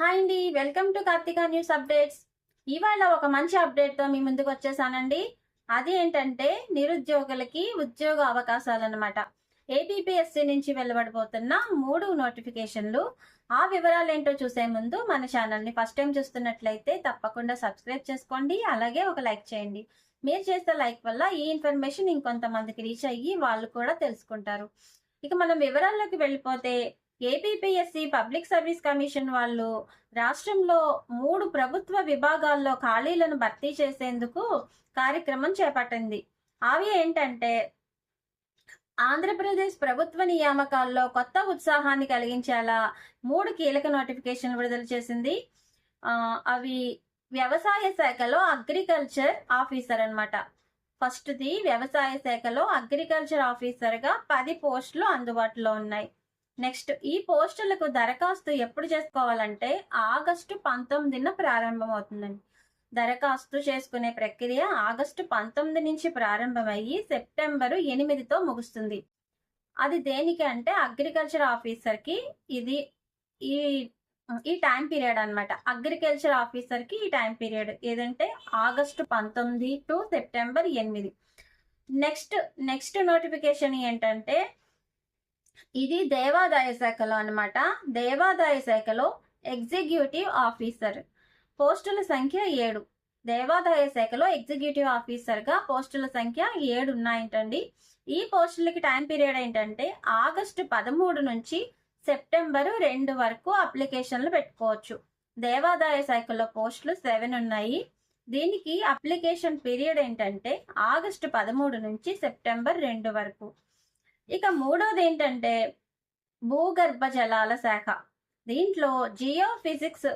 Hi అండి welcome to Karthika news updates. ఇవాళ ఒక మంచి అప్డేట్తో మీ ముందుకు వచ్చేసానండి. అది ఏంటంటే నిరుద్యోగులకి ఉద్యోగ అవకాశాలు అనమాట ఏపీపీఎస్సీ నుంచి వెలువడబోతున్న మూడు నోటిఫికేషన్లు. ఆ వివరాలు ఏంటో చూసే ముందు మన ఛానల్ని ఫస్ట్ టైం చూస్తున్నట్లయితే తప్పకుండా సబ్స్క్రైబ్ చేసుకోండి అలాగే ఒక లైక్ చేయండి. మీరు చేసే లైక్ వల్ల ఈ ఇన్ఫర్మేషన్ ఇంకొంతమందికి రీచ్ అయ్యి వాళ్ళు కూడా తెలుసుకుంటారు. ఇక మనం వివరాల్లోకి వెళ్ళిపోతే ఏపీపీఎస్సీ పబ్లిక్ సర్వీస్ కమిషన్ వాళ్ళు రాష్ట్రంలో మూడు ప్రభుత్వ విభాగాల్లో ఖాళీలను భర్తీ చేసేందుకు కార్యక్రమం చేపట్టింది. అవి ఏంటంటే ఆంధ్రప్రదేశ్ ప్రభుత్వ నియామకాల్లో కొత్త ఉత్సాహాన్ని కలిగించేలా మూడు కీలక నోటిఫికేషన్ విడుదల చేసింది. అవి వ్యవసాయ శాఖలో అగ్రికల్చర్ ఆఫీసర్ అనమాట ఫస్ట్ది వ్యవసాయ శాఖలో అగ్రికల్చర్ ఆఫీసర్గా పది పోస్టులు అందుబాటులో ఉన్నాయి. నెక్స్ట్ ఈ పోస్టులకు దరఖాస్తు ఎప్పుడు చేసుకోవాలంటే ఆగస్టు పంతొమ్మిదిన ప్రారంభమవుతుందండి. దరఖాస్తు చేసుకునే ప్రక్రియ ఆగస్టు పంతొమ్మిది నుంచి ప్రారంభమయ్యి సెప్టెంబరు ఎనిమిదితో ముగుస్తుంది. అది దేనికి అంటే అగ్రికల్చర్ ఆఫీసర్కి ఇది ఈ ఈ టైం పీరియడ్ అన్నమాట. అగ్రికల్చర్ ఆఫీసర్కి ఈ టైం పీరియడ్ ఏదంటే ఆగస్టు పంతొమ్మిది టు సెప్టెంబర్ ఎనిమిది. నెక్స్ట్ నెక్స్ట్ నోటిఫికేషన్ ఏంటంటే ఇది దేవాదాయ శాఖలో అనమాట దేవాదాయ శాఖలో ఎగ్జిక్యూటివ్ ఆఫీసర్. పోస్టుల సంఖ్య ఏడు. దేవాదాయ శాఖలో ఎగ్జిక్యూటివ్ ఆఫీసర్గా పోస్టుల సంఖ్య ఏడు ఉన్నాయంటండి. ఈ పోస్టులకి టైం పీరియడ్ ఏంటంటే ఆగస్టు పదమూడు నుంచి సెప్టెంబరు రెండు వరకు అప్లికేషన్లు పెట్టుకోవచ్చు. దేవాదాయ శాఖలో పోస్టులు సెవెన్ ఉన్నాయి. దీనికి అప్లికేషన్ పీరియడ్ ఏంటంటే ఆగస్టు పదమూడు నుంచి సెప్టెంబర్ రెండు వరకు. ఇక మూడోది ఏంటంటే భూగర్భ జలాల శాఖ. దీంట్లో జియో ఫిజిక్స్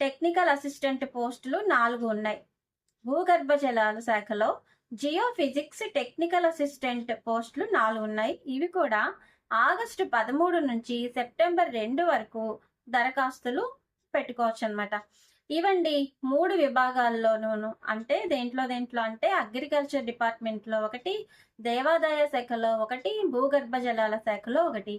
టెక్నికల్ అసిస్టెంట్ పోస్టులు నాలుగు ఉన్నాయి. భూగర్భ జలాల శాఖలో జియో ఫిజిక్స్ టెక్నికల్ అసిస్టెంట్ పోస్టులు నాలుగు ఉన్నాయి. ఇవి కూడా ఆగస్టు పదమూడు నుంచి సెప్టెంబర్ రెండు వరకు దరఖాస్తులు పెట్టుకోవచ్చు అనమాట ఇవండి మూడు విభాగాల్లోనూ అంటే దేంట్లో దేంట్లో? అంటే అగ్రికల్చర్ డిపార్ట్మెంట్లో ఒకటి దేవాదాయ శాఖలో ఒకటి భూగర్భ జలాల శాఖలో ఒకటి.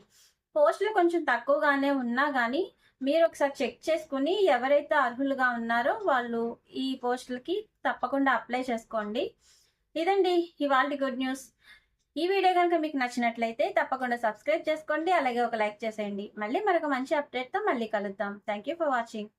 పోస్టులు కొంచెం తక్కువగానే ఉన్నా కానీ మీరు ఒకసారి చెక్ చేసుకుని ఎవరైతే అర్హులుగా ఉన్నారో వాళ్ళు ఈ పోస్టులకి తప్పకుండా అప్లై చేసుకోండి. ఇదండి ఇవాళ గుడ్ న్యూస్. ఈ వీడియో కనుక మీకు నచ్చినట్లయితే తప్పకుండా సబ్స్క్రైబ్ చేసుకోండి అలాగే ఒక లైక్ చేసేయండి. మళ్ళీ మరొక మంచి అప్డేట్తో మళ్ళీ కలుద్దాం. Thank you for watching.